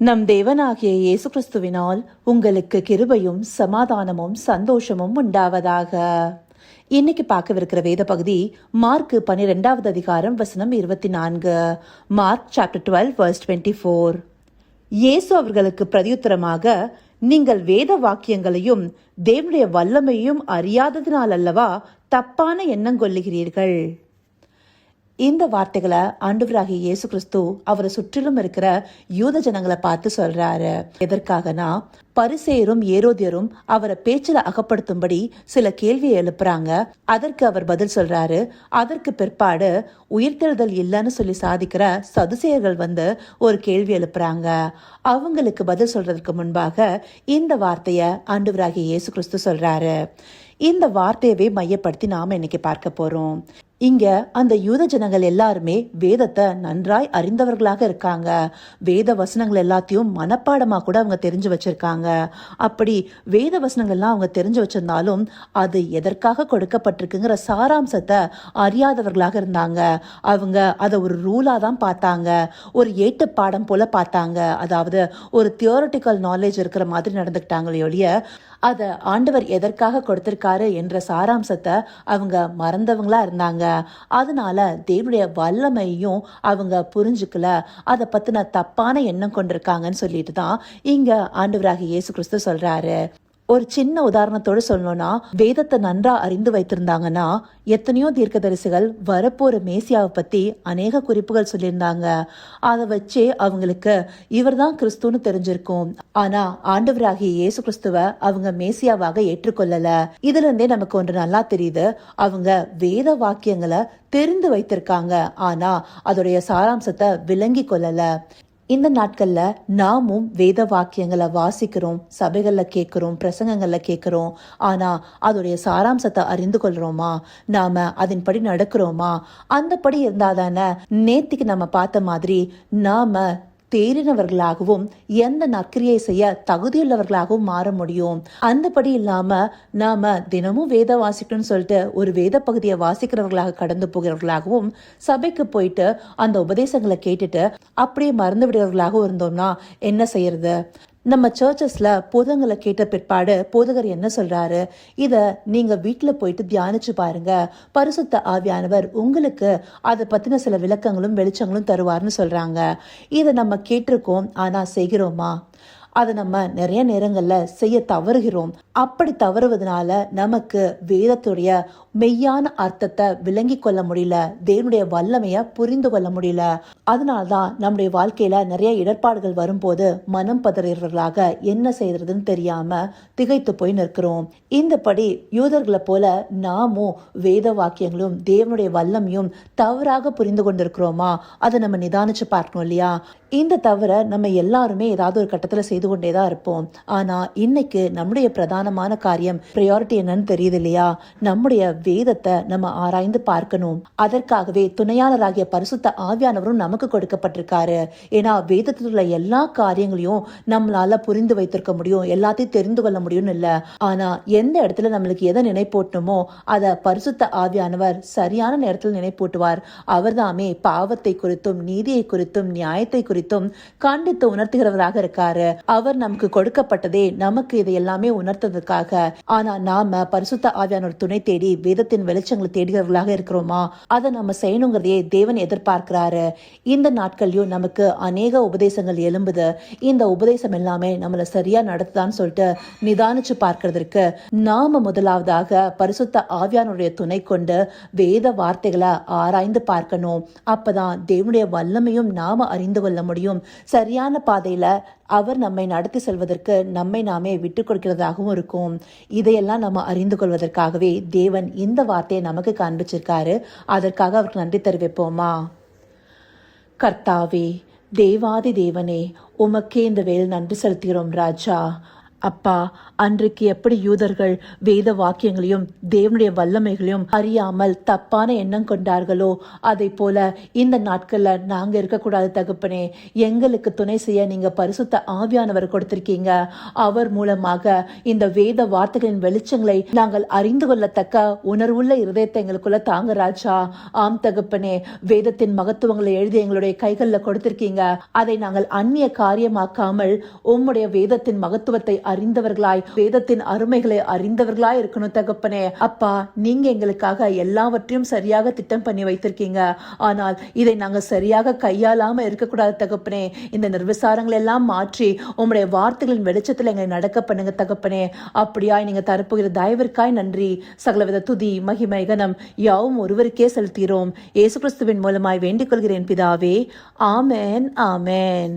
நம் தேவனாகிய இயேசு கிறிஸ்துவினால் உங்களுக்கு கிருபையும் சமாதானமும் சந்தோஷமும் உண்டாவதாக. இன்னைக்கு பார்க்கவிருக்கிற வேத பகுதி மார்க் பன்னிரெண்டாவது அதிகாரம் வசனம் இருபத்தி நான்கு Mark chapter twelve verse twenty four இயேசு அவர்களுக்கு பிரதியுத்தரமாக நீங்கள் வேத வாக்கியங்களையும் தேவனுடைய வல்லமையும் அறியாததினால் அல்லவா தப்பான எண்ணம் கொள்ளுகிறீர்கள் இந்த வார்த்தைகளை ஆண்டவராகிய இயேசு கிறிஸ்து அவரை சுற்றிலும் இருக்கிற யூத ஜனங்களை பார்த்து சொல்றாரு. எதற்காகனா பரிசேரும் ஏரோதியரும் அவரை பேச்சில் அகப்படுத்தும்படி சில கேள்வியை எழுப்புறாங்க. அதற்கு அவர் பதில் சொல்றாரு அதற்கு பிற்பாடு உயிர்த்தெழுதல் இல்லைன்னு சொல்லி சாதிக்கிற சதுசேயர்கள் வந்து ஒரு கேள்வி எழுப்புறாங்க. அவங்களுக்கு பதில் சொல்றதுக்கு முன்பாக இந்த வார்த்தையை ஆண்டவராகிய இயேசு கிறிஸ்து சொல்றாரு. இந்த வார்த்தையவே மையப்படுத்தி நாம இன்னைக்கு பார்க்க போறோம். இங்க அந்த யூத ஜனங்கள் எல்லாருமே வேதத்தை நன்றாய் அறிந்தவர்களாக இருக்காங்க. வேத வசனங்கள் எல்லாத்தையும் மனப்பாடமாக கூட அவங்க தெரிஞ்சு வச்சிருக்காங்க. அப்படி வேத வசனங்கள்லாம் அவங்க தெரிஞ்சு வச்சிருந்தாலும் அது எதற்காக கொடுக்கப்பட்டிருக்குங்கிற சாராம்சத்தை அறியாதவர்களாக இருந்தாங்க. அவங்க அதை ஒரு ரூலாக தான் பார்த்தாங்க. ஒரு ஏட்டு பாடம் போல பார்த்தாங்க. அதாவது ஒரு தியோரட்டிக்கல் நாலேஜ் இருக்கிற மாதிரி நடந்துக்கிட்டாங்களே ஒழிய அதை ஆண்டவர் எதற்காக கொடுத்திருக்காரு என்ற சாராம்சத்தை அவங்க மறந்தவங்களா இருந்தாங்க. அதனால தேவனுடைய வல்லமையும் அவங்க புரிஞ்சுக்கல. அதை பத்தின தப்பான எண்ணம் கொண்டிருக்காங்கன்னு சொல்லிட்டு தான் இங்கே ஆண்டவராக இயேசு கிறிஸ்து சொல்றாரு. ஒரு சின்ன உதாரணத்தோடு சொல்லணும்னா வேதத்தை நன்றா அறிந்து வைத்திருந்தாங்கன்னா எத்தனையோ தீர்க்கதரிசிகள் வரப்போற மேசியாவை பத்தி அநேக குறிப்புகள் சொல்லியிருந்தாங்க. அதை வச்சே அவங்களுக்கு இவர்தான் கிறிஸ்துன்னு தெரிஞ்சிருக்கும். ஆனா ஆண்டவராகிய இயேசு கிறிஸ்துவ அவங்க மேசியாவாக ஏற்றுக்கொள்ளல. இதுல இருந்தே நமக்கு ஒன்று நல்லா தெரியுது. அவங்க வேத வாக்கியங்களை தெரிந்து வைத்திருக்காங்க. ஆனா அதோடைய சாராம்சத்தை விளங்கி கொள்ளல. இந்த நாட்கள்ல நாமும் வேத வாக்கியங்களை வாசிக்கிறோம் சபைகள்ல கேட்கிறோம் பிரசங்கங்கள்ல கேட்கிறோம். ஆனா அதோடைய சாராம்சத்தை அறிந்து கொள்றோமா? நாம அதன்படி நடக்கிறோமா? அந்தபடி இருந்தாதானே நேத்திக்கு நம்ம பார்த்த மாதிரி நாம தேறினவர்களாகவும் எந்த நற்கிரியை செய்ய தகுதியுள்ளவர்களாகவும் மாற முடியும். அந்தபடி இல்லாம நாம தினமும் வேத வாசிக்கணும்னு சொல்லிட்டு ஒரு வேத பகுதியை வாசிக்கிறவர்களாக கடந்து போகிறவர்களாகவும் சபைக்கு போயிட்டு அந்த உபதேசங்களை கேட்டுட்டு அப்படியே மறந்து விடுறவர்களாகவும் இருந்தோம்னா என்ன செய்யறது? நம்ம சர்ச்சஸ்ல போதங்களை கேட்ட பிற்பாடு போதகர் என்ன சொல்றாரு? இத நீங்க வீட்டுல போயிட்டு தியானிச்சு பாருங்க. பரிசுத்த ஆவியானவர் உங்களுக்கு அதை பத்தின சில விளக்கங்களும் வெளிச்சங்களும் தருவார்னு சொல்றாங்க. இதை நம்ம கேட்டிருக்கோம் ஆனா செய்கிறோமா? அதை நம்ம நிறைய நேரங்களில் செய்ய தவறுகிறோம். அப்படி தவறுவதனால நமக்கு வேதத்துடைய மெய்யான அர்த்தத்தை விளங்கி கொள்ள முடியல தேவனுடைய வல்லமையை புரிந்து கொள்ள முடியல. அதனால்தான் நம்முடைய வாழ்க்கையில நிறைய இடர்பாடுகள் வரும்போது மனம் பதறவர்களாக என்ன செய்யறதுன்னு தெரியாம திகைத்து போய் நிற்கிறோம். இந்தபடி யூதர்களை போல நாமும் வேத வாக்கியங்களும் தேவனுடைய வல்லமையும் தவறாக புரிந்து கொண்டிருக்கிறோமா? அதை நம்ம நிதானிச்சு பார்க்கணும் இல்லையா? இந்த தவிர நம்ம எல்லாருமே ஏதாவது ஒரு கட்டத்தில் செய்து கொண்டே தான் இருப்போம். ஆனால் இன்னைக்கு நம்முடைய பிரதானமான காரியம் ப்ரையாரிட்டி என்னன்னு தெரியுது இல்லையா? நம்முடைய வேதத்தை நம்ம ஆராய்ந்து பார்க்கணும். அதற்காகவே துணையாளராகிய பரிசுத்த ஆவியானவரும் நமக்கு கொடுக்கப்பட்டிருக்காரு. ஏன்னா வேதத்தில் உள்ள எல்லா காரியங்களையும் நம்மளால புரிந்து வைத்திருக்க முடியும் எல்லாத்தையும் தெரிந்து கொள்ள முடியும்னு இல்லை. ஆனால் எந்த இடத்துல நம்மளுக்கு எதை நினைப்பூட்டணுமோ அதை பரிசுத்த ஆவியானவர் சரியான நேரத்தில் நினைப்பூட்டுவார். அவர்தாமே பாவத்தை குறித்தும் நீதியை குறித்தும் நியாயத்தை குறித்தும் குறித்தும் காண்பித்து உணர்த்துகிறவராக இருக்காரு. அவர் நமக்கு கொடுக்கப்பட்டதே நமக்கு இதை எல்லாமே உணர்த்ததுக்காக ஆனா நாம பரிசுத்த ஆவியான ஒரு துணை தேடி வேதத்தின் வெளிச்சங்களை தேடுகிறவர்களாக இருக்கிறோமா? அதை நம்ம செய்யணுங்கிறதையே தேவன் எதிர்பார்க்கிறாரு. இந்த நாட்கள்லயும் நமக்கு அநேக உபதேசங்கள் எழும்புது. இந்த உபதேசம் எல்லாமே நம்மளை சரியா நடத்துதான்னு சொல்லிட்டு நிதானிச்சு பார்க்கறதற்கு நாம முதலாவதாக பரிசுத்த ஆவியானுடைய துணை கொண்டு வேத வார்த்தைகளை ஆராய்ந்து பார்க்கணும். அப்பதான் தேவனுடைய வல்லமையும் நாம அறிந்து கொள்ள முடியும். சரியான பாதையில் அவர் நம்மை நடத்தி செல்வதற்கு நம்மை நாமே விட்டு கொடுக்கிறதாகவும் இருக்கும். இதையெல்லாம் நம்ம அறிந்து கொள்வதற்காகவே தேவன் இந்த வார்த்தையை நமக்கு காண்பிச்சிருக்காரு. அதற்காக அவருக்கு நன்றி தெரிவிப்போமா? கர்த்தாவே தேவாதி தேவனே உமக்கே இந்த வேலை நன்றி செலுத்துகிறோம் ராஜா. அப்பா அன்றைக்கு எப்படி யூதர்கள் வேத வாக்கியங்களையும் தேவனுடைய வல்லமைகளையும் அறியாமல் தப்பான எண்ணம் கொண்டார்களோ அதை போல இந்த நாட்கள்ல நாங்க இருக்கக்கூடாது தகுப்பனே. எங்களுக்கு துணை செய்ய நீங்க பரிசுத்த ஆவியானவர் கொடுத்திருக்கீங்க. அவர் மூலமாக இந்த வேத வார்த்தைகளின் வெளிச்சங்களை நாங்கள் அறிந்து கொள்ளத்தக்க உணர்வுள்ள இருதயத்தை எங்களுக்குள்ள தாங்க ராஜா. ஆம் தகுப்பனே வேதத்தின் மகத்துவங்களை எழுதி எங்களுடைய கைகளில் கொடுத்திருக்கீங்க. அதை நாங்கள் அந்நிய காரியமாக்காமல் உம்முடைய வேதத்தின் மகத்துவத்தை அறிந்தவர்களாய் வேதத்தின் அருமைகளை அறிந்தவர்களாய் இருக்கணும் தகப்பனே. அப்பா நீங்க எங்களுக்காக எல்லாவற்றையும் சரியாக திட்டம் பண்ணி வைத்திருக்கீங்க. ஆனால் இதை நாங்க சரியாக கையாளாம இருக்கக்கூடாது தகப்பனே. இந்த நிர்விசாரங்களை எல்லாம் மாற்றி உங்களுடைய வார்த்தைகளின் வெளிச்சத்தில் எங்களை நடக்க பண்ணுங்க தகப்பனே. அப்படியாய் நீங்க தரப்புகிற தயவிற்காய் நன்றி. சகலவித துதி மகிமை கனம் யாவும் ஒருவருக்கே செலுத்துகிறோம் இயேசு கிறிஸ்துவின் மூலமாய் வேண்டிக் கொள்கிறேன் பிதாவே. ஆமென் ஆமேன்.